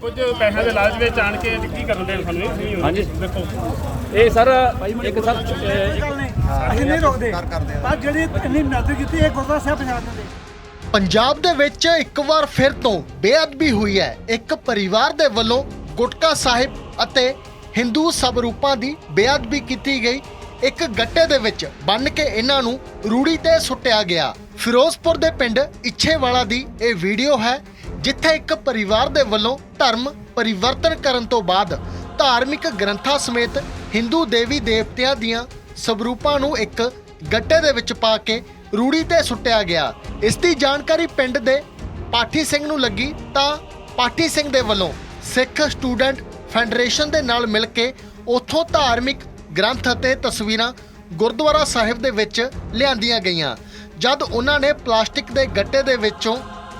ਕੁਝ ਪੈਸਿਆਂ ਦੇ ਲਾਲਚ ਵਿੱਚ ਆਣ ਕੇ ਕੀ ਕਰਨ ਦੇ ਸਾਨੂੰ? ਇਹ ਨਹੀਂ ਹਾਂਜੀ। ਦੇਖੋ। ਇਹ ਸਰ ਇੱਕ ਸਰ ਅਸੀਂ ਨਹੀਂ ਰੋਕਦੇ। ਪਰ ਜਿਹੜੀ ਇੰਨੀ ਮਿਹਨਤ ਕੀਤੀ ਇਹ ਗੁਰਦੁਆਰਾ ਸਾਹਿਬ ਪੰਜਾਬ ਦੇ ਪੰਜਾਬ ਦੇ ਵਿੱਚ ਇੱਕ ਵਾਰ ਫਿਰ ਤੋਂ ਬੇਅਦਬੀ ਹੋਈ ਹੈ। ਇੱਕ ਪਰਿਵਾਰ ਦੇ ਵੱਲੋਂ ਗੁਟਕਾ ਸਾਹਿਬ ਅਤੇ ਹਿੰਦੂ ਸਵਰੂਪਾਂ ਦੀ ਬੇਅਦਬੀ ਕੀਤੀ ਗਈ। ਇੱਕ ਗੱਟੇ ਦੇ ਵਿੱਚ ਬੰਨ ਕੇ ਇਹਨਾਂ ਨੂੰ ਰੂੜੀ ਤੇ ਸੁੱਟਿਆ ਗਿਆ। ਫਿਰੋਜ਼ਪੁਰ ਦੇ ਪਿੰਡ ਇੱਛੇਵਾਲਾ ਦੀ ਇਹ ਵੀਡੀਓ ਹੈ। ਜਿੱਥੇ ਇੱਕ ਪਰਿਵਾਰ ਦੇ ਵੱਲੋਂ ਧਰਮ ਪਰਿਵਰਤਨ ਕਰਨ ਤੋਂ ਬਾਅਦ ਧਾਰਮਿਕ ਗ੍ਰੰਥਾਂ ਸਮੇਤ ਹਿੰਦੂ ਦੇਵੀ ਦੇਵਤਿਆਂ ਦੀਆਂ ਸਵਰੂਪਾਂ ਨੂੰ ਇੱਕ ਗੱਟੇ ਦੇ ਵਿੱਚ ਪਾ ਕੇ ਰੂੜੀ ਤੇ ਸੁੱਟਿਆ ਗਿਆ। ਇਸ ਦੀ ਜਾਣਕਾਰੀ ਪਿੰਡ ਦੇ ਪਾਠੀ ਸਿੰਘ ਨੂੰ ਲੱਗੀ ਤਾਂ ਪਾਠੀ ਸਿੰਘ ਦੇ ਵੱਲੋਂ ਸਿੱਖ ਸਟੂਡੈਂਟ ਫੈਡਰੇਸ਼ਨ ਦੇ ਨਾਲ ਮਿਲ ਕੇ ਉੱਥੋਂ ਧਾਰਮਿਕ ਗ੍ਰੰਥ ਅਤੇ ਤਸਵੀਰਾਂ ਗੁਰਦੁਆਰਾ ਸਾਹਿਬ ਦੇ ਵਿੱਚ ਲਿਆਂਦੀਆਂ ਗਈਆਂ। ਜਦ ਉਹਨਾਂ ਨੇ ਪਲਾਸਟਿਕ ਦੇ ਗੱਟੇ ਦੇ ਵਿੱਚੋਂ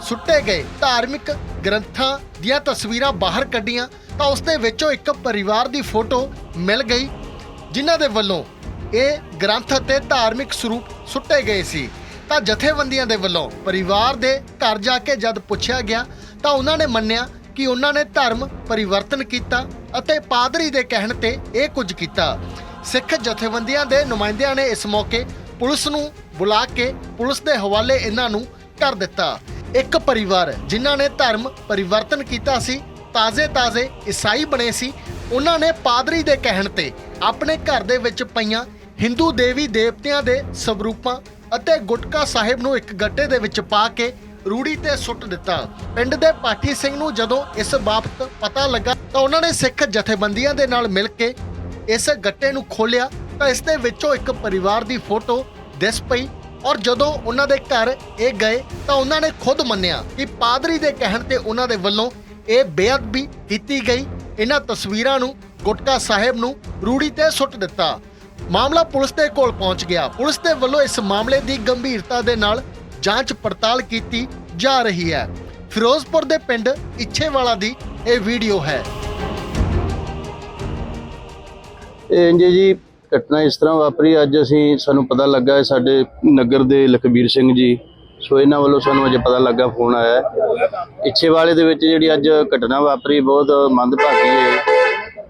ਸੁੱਟੇ ਗਏ। ਧਾਰਮਿਕ ਗ੍ਰੰਥਾਂ ਦੀਆਂ ਤਸਵੀਰਾਂ ਬਾਹਰ ਕੱਢੀਆਂ ਤਾਂ ਉਸ ਦੇ ਵਿੱਚੋਂ ਇੱਕ ਪਰਿਵਾਰ ਦੀ ਫੋਟੋ ਮਿਲ ਗਈ, ਜਿਨ੍ਹਾਂ ਦੇ ਵੱਲੋਂ ਇਹ ਗ੍ਰੰਥ ਅਤੇ ਧਾਰਮਿਕ ਸਰੂਪ ਸੁੱਟੇ ਗਏ ਸੀ। ਤਾਂ ਜਥੇਬੰਦੀਆਂ ਦੇ ਵੱਲੋਂ ਪਰਿਵਾਰ ਦੇ ਘਰ ਜਾ ਕੇ ਜਦ ਪੁੱਛਿਆ ਗਿਆ ਤਾਂ ਉਹਨਾਂ ਨੇ ਮੰਨਿਆ ਕਿ ਉਹਨਾਂ ਨੇ ਧਰਮ ਪਰਿਵਰਤਨ ਕੀਤਾ ਅਤੇ ਪਾਦਰੀ ਦੇ ਕਹਿਣ ਤੇ ਇਹ ਕੁਝ ਕੀਤਾ। ਸਿੱਖ ਜਥੇਬੰਦੀਆਂ ਦੇ ਨੁਮਾਇੰਦਿਆਂ ਨੇ ਇਸ ਮੌਕੇ ਪੁਲਿਸ ਨੂੰ ਬੁਲਾ ਕੇ ਪੁਲਿਸ ਦੇ ਹਵਾਲੇ ਇਹਨਾਂ ਨੂੰ ਕਰ ਦਿੱਤਾ। ਇੱਕ ਪਰਿਵਾਰ ਜਿਨ੍ਹਾਂ ਨੇ ਧਰਮ ਪਰਿਵਰਤਨ ਕੀਤਾ ਸੀ, ਤਾਜ਼ੇ-ਤਾਜ਼ੇ ਈਸਾਈ ਬਣੇ ਸੀ, ਉਹਨਾਂ ਨੇ ਪਾਦਰੀ ਦੇ ਕਹਿਣ ਤੇ ਆਪਣੇ ਘਰ ਦੇ ਵਿੱਚ ਪਈਆਂ ਹਿੰਦੂ ਦੇਵੀ ਦੇਵਤਿਆਂ ਦੇ ਸਵਰੂਪਾਂ ਅਤੇ ਗੁਟਕਾ ਸਾਹਿਬ ਨੂੰ ਇੱਕ ਗੱਟੇ ਦੇ ਵਿੱਚ ਪਾ ਕੇ ਰੂੜੀ ਤੇ ਸੁੱਟ ਦਿੱਤਾ। ਪਿੰਡ ਦੇ ਪਾਠੀ ਸਿੰਘ ਨੂੰ ਜਦੋਂ ਇਸ ਬਾਬਤ ਪਤਾ ਲੱਗਾ ਤਾਂ ਉਹਨਾਂ ਨੇ ਸਿੱਖ ਜਥੇਬੰਦੀਆਂ ਦੇ ਨਾਲ ਮਿਲ ਕੇ ਇਸ ਗੱਟੇ ਨੂੰ ਖੋਲਿਆ ਤਾਂ ਇਸ ਦੇ ਵਿੱਚੋਂ ਇੱਕ ਪਰਿਵਾਰ ਦੀ ਫੋਟੋ ਦਿਸ ਪਈ। ਔਰ ਜਦੋਂ ਉਹਨਾਂ ਦੇ ਘਰ ਇਹ ਗਏ ਤਾਂ ਉਹਨਾਂ ਨੇ ਖੁਦ ਮੰਨਿਆ ਕਿ ਪਾਦਰੀ ਦੇ ਕਹਿਣ ਤੇ ਉਹਨਾਂ ਦੇ ਵੱਲੋਂ ਇਹ ਬੇਅਦਬੀ ਕੀਤੀ ਗਈ। ਇਹਨਾਂ ਤਸਵੀਰਾਂ ਨੂੰ ਗੁਟਕਾ ਸਾਹਿਬ ਨੂੰ ਰੂੜੀ ਤੇ ਸੁੱਟ ਦਿੱਤਾ। ਮਾਮਲਾ ਪੁਲਿਸ ਦੇ ਕੋਲ ਪਹੁੰਚ ਗਿਆ। ਪੁਲਿਸ ਦੇ ਵੱਲੋਂ ਇਸ ਮਾਮਲੇ ਦੀ ਗੰਭੀਰਤਾ ਦੇ ਨਾਲ ਜਾਂਚ ਪੜਤਾਲ ਕੀਤੀ ਜਾ ਰਹੀ ਹੈ। ਫਿਰੋਜ਼ਪੁਰ ਦੇ ਪਿੰਡ ਇੱਛੇਵਾਲਾ ਦੀ ਇਹ ਵੀਡੀਓ ਹੈ। ਇਹ ਜੀ ਘਟਨਾ ਇਸ ਤਰ੍ਹਾਂ ਵਾਪਰੀ, ਅੱਜ ਅਸੀਂ, ਸਾਨੂੰ ਪਤਾ ਲੱਗਾ ਹੈ, ਸਾਡੇ ਨਗਰ ਦੇ ਲਖਬੀਰ ਸਿੰਘ ਜੀ। ਸੋ ਇਹਨਾਂ ਵੱਲੋਂ ਸਾਨੂੰ ਅਜੇ ਪਤਾ ਲੱਗਾ, ਫੋਨ ਆਇਆ ਹੈ। ਇੱਛੇ ਵਾਲੇ ਦੇ ਵਿੱਚ ਜਿਹੜੀ ਅੱਜ ਘਟਨਾ ਵਾਪਰੀ, ਬਹੁਤ ਮੰਦਭਾਗੀ ਹੈ।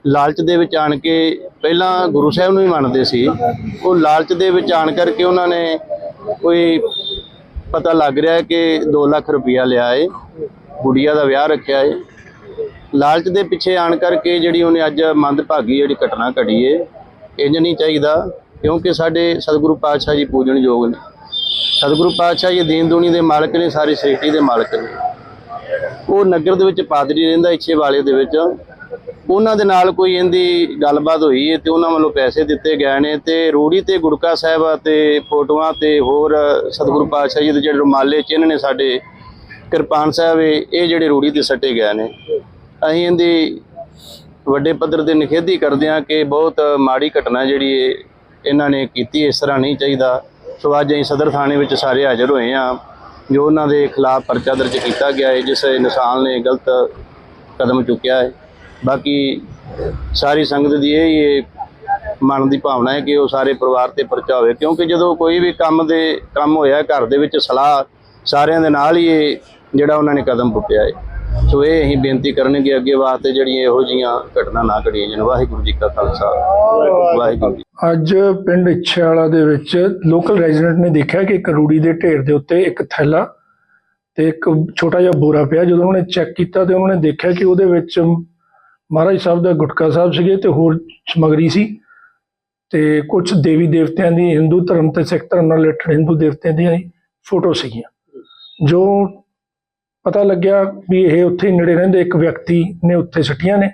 ਲਾਲਚ ਦੇ ਵਿੱਚ ਆਣ ਕੇ, ਪਹਿਲਾਂ ਗੁਰੂ ਸਾਹਿਬ ਨੂੰ ਹੀ ਮੰਨਦੇ ਸੀ। ਉਹ ਲਾਲਚ ਦੇ ਵਿੱਚ ਆਣ ਕਰਕੇ ਉਹਨਾਂ ਨੇ ਕੋਈ ਪਤਾ ਲੱਗ ਰਿਹਾ ਕਿ 2 ਲੱਖ ਰੁਪਇਆ ਲਿਆ ਏ। ਗੁੜੀਆ ਦਾ ਵਿਆਹ ਰੱਖਿਆ ਹੈ ਲਾਲਚ ਦੇ ਪਿੱਛੇ ਆਣ ਕਰਕੇ ਜਿਹੜੀ ਉਹਨੇ ਅੱਜ ਮੰਦਭਾਗੀ ਜਿਹੜੀ ਘਟਨਾ ਘੜੀ ਏ ਇੰਜ ਨਹੀਂ ਚਾਹੀਦਾ, ਕਿਉਂਕਿ ਸਾਡੇ ਸਤਿਗੁਰੂ ਪਾਤਸ਼ਾਹ ਜੀ ਪੂਜਣਯੋਗ ਨੇ। ਸਤਿਗੁਰੂ ਪਾਤਸ਼ਾਹ ਜੀ ਦੀਨ ਦੁਨੀ ਦੇ ਮਾਲਕ ਨੇ, ਸਾਰੀ ਸ੍ਰਿਸ਼ਟੀ ਦੇ ਮਾਲਕ ਨੇ। ਉਹ ਨਗਰ ਦੇ ਵਿੱਚ ਪਾਦਰੀ ਰਹਿੰਦਾ, ਇੱਛੇ ਵਾਲੇ ਦੇ ਵਿੱਚ। ਉਹਨਾਂ ਦੇ ਨਾਲ ਕੋਈ ਇਹਦੀ ਗੱਲਬਾਤ ਹੋਈ ਹੈ ਤੇ ਉਹਨਾਂ ਵੱਲੋਂ ਪੈਸੇ ਦਿੱਤੇ ਗਏ ਨੇ ਤੇ ਰੂੜੀ ਤੇ ਗੁੜਕਾ ਸਾਹਿਬ ਤੇ ਫੋਟੋਆਂ ਤੇ ਹੋਰ ਸਤਿਗੁਰੂ ਪਾਤਸ਼ਾਹ ਜੀ ਦੇ ਜਿਹੜੇ ਰੁਮਾਲੇ ਚਿੰਨ੍ਹ ਨੇ ਸਾਡੇ, ਕਿਰਪਾਨ ਸਾਹਿਬ ਇਹ ਇਹ ਜਿਹੜੇ ਰੂੜੀ ਤੇ ਸੱਟੇ ਗਏ ਨੇ। ਅਸੀਂ ਇਹਦੀ ਵੱਡੇ ਪੱਧਰ ਤੇ ਨਿਖੇਧੀ ਕਰਦੇ ਹਾਂ ਕਿ ਬਹੁਤ ਮਾੜੀ ਘਟਨਾ ਜਿਹੜੀ ਇਹ ਇਹਨਾਂ ਨੇ ਕੀਤੀ, ਇਸ ਤਰ੍ਹਾਂ ਨਹੀਂ ਚਾਹੀਦਾ। ਸੋ ਅੱਜ ਅਸੀਂ ਸਦਰ ਥਾਣੇ ਵਿੱਚ ਸਾਰੇ ਹਾਜ਼ਰ ਹੋਏ ਹਾਂ, ਜੋ ਉਹਨਾਂ ਦੇ ਖਿਲਾਫ ਪਰਚਾ ਦਰਜ ਕੀਤਾ ਗਿਆ ਹੈ, ਜਿਸ ਇਨਸਾਨ ਨੇ ਗਲਤ ਕਦਮ ਚੁੱਕਿਆ ਹੈ। ਬਾਕੀ ਸਾਰੀ ਸੰਗਤ ਦੀ ਇਹ ਹੀ ਇਹ ਮਨ ਦੀ ਭਾਵਨਾ ਹੈ ਕਿ ਉਹ ਸਾਰੇ ਪਰਿਵਾਰ ਤੇ ਪਰਚਾ ਹੋਵੇ, ਕਿਉਂਕਿ ਜਦੋਂ ਕੋਈ ਵੀ ਕੰਮ ਦੇ, ਕੰਮ ਹੋਇਆ ਘਰ ਦੇ ਵਿੱਚ ਸਲਾਹ ਸਾਰਿਆਂ ਦੇ ਨਾਲ ਹੀ ਇਹ ਜਿਹੜਾ ਉਹਨਾਂ ਨੇ ਕਦਮ ਪੁੱਟਿਆ ਹੈ। ਸੋ ਇਹ ਅਸੀਂ ਬੇਨਤੀ ਕਰਨਗੇ ਅੱਗੇ ਵਾਸਤੇ ਜਿਹੜੀਆਂ ਇਹੋ ਜੀਆਂ ਘਟਨਾ ਨਾ ਘੜੀਆਂ ਜਾਣ ਵਾਹਿਗੁਰੂ ਜੀ ਕਾ ਖਾਲਸਾ, ਵਾਹਿਗੁਰੂ ਜੀ ਅੱਜ ਪਿੰਡ ਇੱਛੇਵਾਲਾ ਦੇ ਵਿੱਚ ਲੋਕਲ ਰੈਜ਼ੀਡੈਂਟ ਨੇ ਦੇਖਿਆ ਕਿ ਇੱਕ ਰੂੜੀ ਦੇ ਢੇਰ ਦੇ ਉੱਤੇ ਇੱਕ ਥੈਲਾ ਤੇ ਇੱਕ ਛੋਟਾ ਜਿਹਾ ਬੋਰਾ ਪਿਆ। ਜਦੋਂ ਉਹਨਾਂ ਚੈੱਕ ਕੀਤਾ ਤੇ ਉਹਨਾਂ ਦੇਖਿਆ ਕਿ ਉਹਦੇ ਵਿੱਚ ਮਹਾਰਾਜ ਸਾਹਿਬ ਦਾ ਗੁਟਕਾ ਸਾਹਿਬ ਸੀਗੇ ਤੇ ਹੋਰ ਸਮਗਰੀ ਸੀ ਤੇ ਕੁਝ ਦੇਵੀ ਦੇਵਤਿਆਂ ਦੀ, ਹਿੰਦੂ ਧਰਮ ਤੇ ਸਿੱਖ ਧਰਮ ਨਾਲ ਰਿਲੇਟਡ ਹਿੰਦੂ ਦੇਵਤਿਆਂ ਦੀਆਂ ਫੋਟੋ ਸੀਗੀਆਂ। ਜੋ ਪਤਾ ਲੱਗਿਆ ਵੀ ਇਹ ਉੱਥੇ ਨੇੜੇ ਰਹਿੰਦੇ ਇੱਕ ਵਿਅਕਤੀ ਨੇ ਉੱਥੇ ਸੱਟੀਆਂ ਨੇ।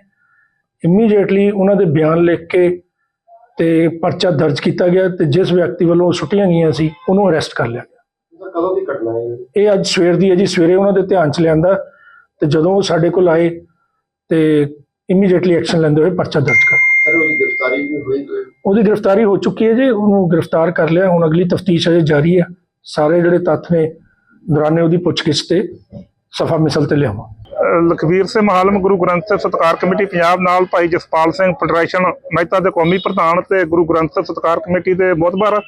ਇਮੀਡੀਏਟਲੀ ਉਹਨਾਂ ਦੇ ਬਿਆਨ ਲਿਖ ਕੇ ਤੇ ਪਰਚਾ ਦਰਜ ਕੀਤਾ ਗਿਆ ਤੇ ਜਿਸ ਵਿਅਕਤੀ ਵੱਲੋਂ ਸੁੱਟੀਆਂ ਗਈਆਂ ਸੀ ਉਹਨੂੰ ਅਰੈਸਟ ਕਰ ਲਿਆ ਗਿਆ। ਕਦੋਂ ਦੀ ਘਟਨਾ ਹੈ ਇਹ? ਅੱਜ ਸਵੇਰ ਦੀ ਹੈ ਜੀ ਸਵੇਰੇ ਉਹਨਾਂ ਦੇ ਧਿਆਨ ਚ ਲਿਆਂਦਾ ਤੇ ਜਦੋਂ ਉਹ ਸਾਡੇ ਕੋਲ ਆਏ ਤੇ ਇਮੀਡੀਏਟਲੀ ਐਕਸ਼ਨ ਲੈਂਦੇ ਹੋਏ ਪਰਚਾ ਦਰਜ ਕਰ ਸਰ ਉਹਦੀ ਗ੍ਰਿਫਤਾਰੀ ਵੀ ਹੋਈ ਉਹਦੀ ਗ੍ਰਿਫਤਾਰੀ ਹੋ ਚੁੱਕੀ ਹੈ ਜੀ ਉਹਨੂੰ ਗ੍ਰਿਫਤਾਰ ਕਰ ਲਿਆ। ਹੁਣ ਅਗਲੀ ਤਫਤੀਸ਼ ਅਜੇ ਜਾਰੀ ਹੈ। ਸਾਰੇ ਜਿਹੜੇ ਤੱਥ ਨੇ ਦੌਰਾਨੇ ਉਹਦੀ ਪੁੱਛਗਿੱਛ ਤੇ। ਸਫਾ ਮਿਸਲ ਤੇ ਲਿਆਵਾਂ। ਲਖਵੀਰ ਸਿੰਘ ਮਹਾਲਮ ਗੁਰੂ ਗ੍ਰੰਥ ਸਾਹਿਬ ਸਤਕਾਰ ਕਮੇਟੀ ਪੰਜਾਬ ਨਾਲ ਭਾਈ ਜਸਪਾਲ ਸਿੰਘ ਫੈਡਰੇਸ਼ਨ ਮਹਿਤਾ ਦੇ ਕੌਮੀ ਪ੍ਰਧਾਨ ਤੇ ਗੁਰੂ ਗ੍ਰੰਥ ਸਾਹਿਬ ਸਤਕਾਰ ਕਮੇਟੀ ਦੇ ਮੋਹਤਬਰ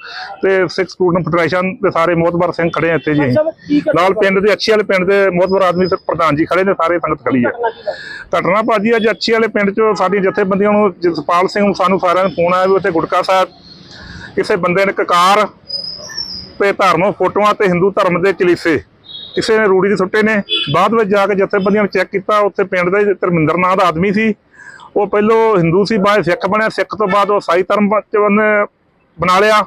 ਤੇ ਸਿੱਖ ਸਟੂਡੈਂਟ ਫੈਡਰੇਸ਼ਨ ਦੇ ਸਾਰੇ ਮੋਹਤਬਰ ਸਿੰਘ ਖੜੇ ਆ ਇੱਥੇ ਜੀ। ਨਾਲ ਪਿੰਡ ਦੇ ਅੱਛੀ ਵਾਲੇ ਪਿੰਡ ਦੇ ਮੋਹਤਬਰ ਆਦਮੀ ਤੇ ਪ੍ਰਧਾਨ ਜੀ ਖੜੇ ਨੇ ਸਾਰੇ ਸੰਗਤ ਖੜੀ ਹੈ ਘਟਨਾ ਭਾਜੀ ਅੱਜ ਅੱਛੀ ਵਾਲੇ ਪਿੰਡ ਚ ਸਾਡੀ ਜਥੇਬੰਦੀਆਂ ਨੂੰ ਜਸਪਾਲ ਸਿੰਘ ਨੂੰ ਸਾਨੂੰ ਸਾਰਿਆਂ ਨੂੰ ਫੋਨ ਆਇਆ ਵੀ ਉੱਥੇ ਗੁਟਕਾ ਸਾਹਿਬ ਕਿਸੇ ਬੰਦੇ ਨੇ ਕਕਾਰ ਤੇ ਧਾਰਮਿਕ ਫੋਟੋਆਂ ਤੇ ਹਿੰਦੂ ਧਰਮ ਦੇ ਚਲੀਸੇ ਕਿਸੇ ਨੇ ਰੂੜੀ ਦੇ ਸੁੱਟੇ ਨੇ। ਬਾਅਦ ਵਿੱਚ ਜਾ ਕੇ ਜਥੇਬੰਦੀਆਂ ਨੇ ਚੈੱਕ ਕੀਤਾ, ਉੱਥੇ ਪਿੰਡ ਦਾ ਧਰਮਿੰਦਰ ਨਾਂ ਦਾ ਆਦਮੀ ਸੀ। ਉਹ ਪਹਿਲੋਂ ਹਿੰਦੂ ਸੀ, ਬਾਅਦ ਸਿੱਖ ਬਣਿਆ। ਸਿੱਖ ਤੋਂ ਬਾਅਦ ਉਹ ਸਾਈ ਧਰਮ ਚ ਉਹਨੇ ਬਣਾ ਲਿਆ।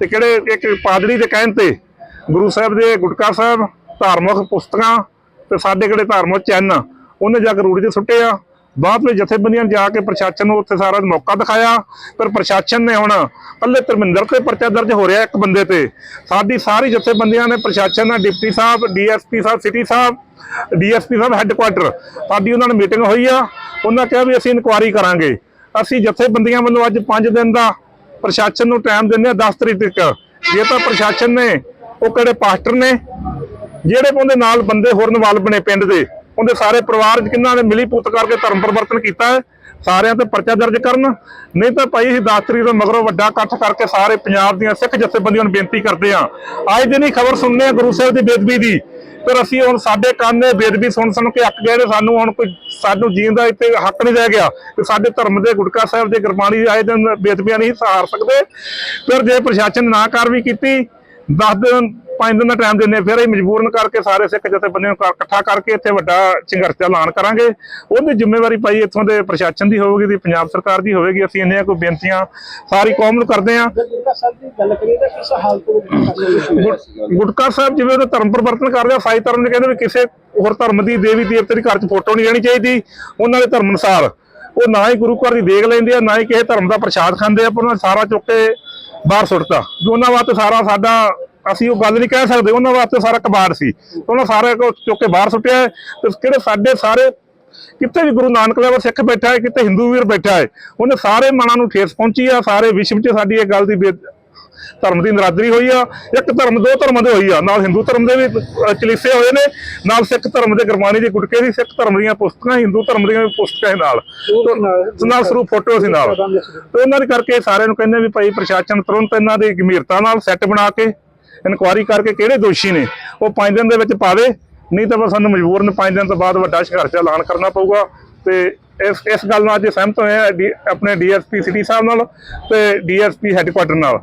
ਤੇ ਕਿਹੜੇ ਇੱਕ ਪਾਦਰੀ ਦੇ ਕਹਿਣ ਤੇ ਗੁਰੂ ਸਾਹਿਬ ਦੇ ਗੁਟਕਾ ਸਾਹਿਬ, ਧਾਰਮਿਕ ਪੁਸਤਕਾਂ ਤੇ ਸਾਡੇ ਕਿਹੜੇ ਧਾਰਮਿਕ ਚਿੰਨ੍ਹ, ਉਹਨੇ ਜਾ ਕੇ ਰੂੜੀ ਤੇ ਸੁੱਟੇ ਆ। ਬਾਅਦ ਵਿੱਚ ਜਥੇਬੰਦੀਆਂ ਨੇ ਜਾ ਕੇ ਪ੍ਰਸ਼ਾਸਨ ਨੂੰ ਉੱਥੇ ਸਾਰਾ ਮੌਕਾ ਦਿਖਾਇਆ, ਪਰ ਪ੍ਰਸ਼ਾਸਨ ਨੇ ਹੁਣ ਪੱਲੇ ਧਰਮਿੰਦਰ ਤੇ ਪਰਚਾ ਦਰਜ ਹੋ ਰਿਹਾ ਇੱਕ ਬੰਦੇ ਤੇ। ਸਾਡੀ ਸਾਰੀ ਜਥੇਬੰਦੀਆਂ ਨੇ, ਪ੍ਰਸ਼ਾਸਨ ਨਾਲ ਡਿਪਟੀ ਸਾਹਿਬ, ਡੀਐਸਪੀ ਸਾਹਿਬ, ਸਿਟੀ ਸਾਹਿਬ, ਡੀਐਸਪੀ ਸਾਹਿਬ ਹੈੱਡਕੁਆਟਰ ਸਾਡੀ ਉਹਨਾਂ ਨਾਲ ਮੀਟਿੰਗ ਹੋਈ ਆ। ਉਹਨਾਂ ਕਿਹਾ ਵੀ ਅਸੀਂ ਇਨਕੁਆਰੀ ਕਰਾਂਗੇ। ਅਸੀਂ ਜਥੇਬੰਦੀਆਂ ਵੱਲੋਂ ਅੱਜ 5 ਦਿਨ ਦਾ ਪ੍ਰਸ਼ਾਸਨ ਨੂੰ ਟਾਈਮ ਦਿੰਦੇ ਆ 10 ਤਰੀਕ ਤੱਕ। ਜੇ ਤਾਂ ਪ੍ਰਸ਼ਾਸਨ ਨੇ, ਉਹ ਕਿਹੜੇ ਪਾਸਟਰ ਨੇ? ਜਿਹੜੇ ਉਹਦੇ ਨਾਲ ਬੰਦੇ ਹੋਰ ਨਵਾਲ ਬਣੇ ਪਿੰਡ ਦੇ। ਉਹਦੇ ਸਾਰੇ ਪਰਿਵਾਰ ਚ ਨੇ ਮਿਲੀ ਪੁੱਤ ਕਰਕੇ ਧਰਮ ਪਰਿਵਰਤਨ ਕੀਤਾ ਹੈ? ਸਾਰਿਆਂ ਤੇ ਪਰਚਾ ਦਰਜ ਕਰਨ। ਨਹੀਂ ਤਾਂ ਭਾਈ ਅਸੀਂ 10 ਤਰੀਕ ਤੋਂ ਮਗਰੋਂ ਵੱਡਾ ਇਕੱਠ ਕਰਕੇ ਸਾਰੇ ਪੰਜਾਬ ਦੀਆਂ ਸਿੱਖ ਜਥੇਬੰਦੀਆਂ ਨੂੰ ਬੇਨਤੀ ਕਰਦੇ ਹਾਂ। ਅੱਜ ਦਿਨ ਹੀ ਖਬਰ ਸੁਣਨੇ ਆ ਗੁਰੂ ਸਾਹਿਬ ਦੀ ਬੇਦਬੀ ਦੀ। ਪਰ ਅਸੀਂ ਹੁਣ ਸਾਡੇ ਕੰਨ ਨੇ ਬੇਦਬੀ ਸੁਣ ਸੁਣ ਕੇ ਅੱਕ ਗਏ ਨੇ। ਸਾਨੂੰ ਹੁਣ ਕੋਈ ਸਾਨੂੰ ਜੀਣ ਦਾ ਇੱਥੇ ਹੱਕ ਨਹੀਂ ਰਹਿ ਗਿਆ ਕਿ ਸਾਡੇ ਧਰਮ ਦੇ ਗੁਟਕਾ ਸਾਹਿਬ ਦੇ ਗੁਰਬਾਣੀ ਆਏ ਦਿਨ ਬੇਦਬੀਆਂ ਨਹੀਂ ਸਹਾਰ ਸਕਦੇ। ਫਿਰ ਜੇ ਪ੍ਰਸ਼ਾਸਨ ਨਾ ਕਾਰਵਾਈ ਕੀਤੀ 10 ਦਿਨ 5 ਦਿਨ ਦਾ ਟਾਈਮ ਦਿੰਦੇ ਆ, ਫਿਰ ਅਸੀਂ ਮਜਬੂਰਨ ਕਰਕੇ ਸਾਰੇ ਸਿੱਖ ਜਥੇਬੰਦੀਆਂ ਨੂੰ ਇਕੱਠਾ ਕਰਕੇ ਇੱਥੇ ਵੱਡਾ ਸੰਘਰਸ਼ ਦਾ ਐਲਾਨ ਕਰਾਂਗੇ। ਉਹਦੀ ਜ਼ਿੰਮੇਵਾਰੀ ਭਾਈ ਇੱਥੋਂ ਦੇ ਪ੍ਰਸ਼ਾਸਨ ਦੀ ਹੋਵੇਗੀ ਦੀ ਪੰਜਾਬ ਸਰਕਾਰ ਦੀ ਹੋਵੇਗੀ। ਅਸੀਂ ਇੰਨੀਆਂ ਕੋਈ ਬੇਨਤੀਆਂ ਸਾਰੀ ਕੌਮ ਨੂੰ ਕਰਦੇ ਗੁਟ- ਗੁਟਕਾ ਸਾਹਿਬ ਜਿਵੇਂ ਉਹਦਾ ਧਰਮ ਪਰਿਵਰਤਨ ਕਰ ਰਿਹਾ ਸਾਈ ਧਰਮ ਦੇ ਕਹਿੰਦੇ ਵੀ ਕਿਸੇ ਹੋਰ ਧਰਮ ਦੀ ਦੇਵੀ ਦੇਵਤੇ ਦੀ ਘਰ 'ਚ ਫੋਟੋ ਨਹੀਂ ਰਹਿਣੀ ਚਾਹੀਦੀ। ਉਹਨਾਂ ਦੇ ਧਰਮ ਅਨੁਸਾਰ ਉਹ ਨਾ ਹੀ ਗੁਰੂ ਘਰ ਦੀ ਦੇਖ ਲੈਂਦੇ ਆ ਨਾ ਹੀ ਕਿਸੇ ਧਰਮ ਦਾ ਪ੍ਰਸ਼ਾਦ ਖਾਂਦੇ ਆ ਪਰ ਉਹਨਾਂ ਨੇ ਸਾਰਾ ਚੁੱਕ ਕੇ ਬਾਹਰ ਸੁੱਟਤਾ। ਵੀ ਉਹਨਾਂ ਵਾਸਤੇ ਸਾਰਾ ਸਾਡਾ ਅਸੀਂ ਉਹ ਗੱਲ ਨਹੀਂ ਕਹਿ ਸਕਦੇ ਉਹਨਾਂ ਵਾਸਤੇ ਸਾਰਾ ਕਬਾੜ ਸੀ। ਉਹਨਾਂ ਸਾਰਾ ਚੁੱਕ ਕੇ ਬਾਹਰ ਸੁੱਟਿਆ ਹੈ ਤੇ ਕਿਹੜੇ ਸਾਡੇ ਸਾਰੇ ਕਿਤੇ ਵੀ ਗੁਰੂ ਨਾਨਕ ਲੈਵਲ ਸਿੱਖ ਬੈਠਾ ਹੈ ਕਿਤੇ ਹਿੰਦੂ ਵੀਰ ਬੈਠਾ ਹੈ ਉਹਨੇ ਸਾਰੇ ਮਨਾਂ ਨੂੰ ਠੇਸ ਪਹੁੰਚੀ ਆ ਸਾਰੇ ਵਿਸ਼ਵ 'ਚ ਸਾਡੀ ਇਹ ਗੱਲ ਦੀ ਧਰਮ ਦੀ ਨਰਾਦਰੀ ਹੋਈ ਆ ਇੱਕ ਧਰਮ ਦੋ ਧਰਮਾਂ ਦੇ ਹੋਈ ਆ ਨਾਲ ਹਿੰਦੂ ਧਰਮ ਦੇ ਵੀ ਚਲੀਸੇ ਹੋਏ ਨੇ ਨਾਲ ਸਿੱਖ ਧਰਮ ਦੇ ਗੁਰਬਾਣੀ ਦੀ ਗੁਟਕੇ ਸੀ ਸਿੱਖ ਧਰਮ ਦੀਆਂ ਪੁਸਤਕਾਂ ਹਿੰਦੂ ਧਰਮ ਦੀਆਂ ਵੀ ਪੁਸਤਕਾਂ ਨਾਲ। ਨਾਲ ਸਰੂਪ ਫੋਟੋ ਸੀ ਨਾਲ। ਤੇ ਉਹਨਾਂ ਦੇ ਕਰਕੇ ਸਾਰਿਆਂ ਨੂੰ ਕਹਿੰਦੇ ਵੀ ਭਾਈ ਪ੍ਰਸ਼ਾਸਨ ਤੁਰੰਤ ਇਹਨਾਂ ਦੀ ਗੰਭੀਰਤਾ ਨਾਲ ਸੈੱਟ ਬਣਾ ਕੇ ਇਨਕੁਆਰੀ ਕਰਕੇ ਕਿਹੜੇ ਦੋਸ਼ੀ ਨੇ? ਉਹ 5 ਦਿਨ ਦੇ ਵਿੱਚ ਪਾਵੇ ਨਹੀਂ ਤਾਂ ਫਿਰ ਸਾਨੂੰ ਮਜਬੂਰਨ 5 ਦਿਨ ਤੋਂ ਬਾਅਦ ਵੱਡਾ ਸੰਘਰਸ਼ ਦਾ ਐਲਾਨ ਕਰਨਾ ਪਊਗਾ। ਤੇ ਇਸ ਇਸ ਗੱਲ ਨਾਲ ਅੱਜ ਸਹਿਮਤ ਹੋਏ ਆ ਡੀ- ਆਪਣੇ ਡੀਐਸਪੀ ਸਿਟੀ ਸਾਹਿਬ ਨਾਲ ਤੇ ਡੀਐਸਪੀ ਹੈੱਡਕੁਆਟਰ ਨਾਲ।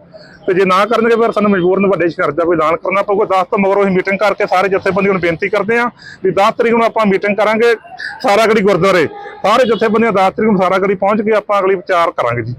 ਤੇ ਜੇ ਨਾ ਕਰਨਗੇ ਫਿਰ ਸਾਨੂੰ ਮਜਬੂਰਨ ਵੱਡੇ ਸੰਘਰਸ਼ ਦਾ ਕੋਈ ਐਲਾਨ ਕਰਨਾ ਪਊਗਾ। 10 ਤੋਂ ਮਗਰੋਂ ਅਸੀਂ ਮੀਟਿੰਗ ਕਰਕੇ ਸਾਰੇ ਜਥੇਬੰਦੀਆਂ ਨੂੰ ਬੇਨਤੀ ਕਰਦੇ ਹਾਂ ਵੀ 10 ਤਰੀਕ ਨੂੰ ਆਪਾਂ ਮੀਟਿੰਗ ਕਰਾਂਗੇ ਸਾਰਾਗੜੀ ਗੁਰਦੁਆਰੇ। ਸਾਰੇ ਜਥੇਬੰਦੀਆਂ 10 ਤਰੀਕ ਨੂੰ ਸਾਰਾਗੜੀ ਪਹੁੰਚ ਕੇ ਆਪਾਂ ਅਗਲੀ ਵਿਚਾਰ ਕਰਾਂਗੇ ਜੀ।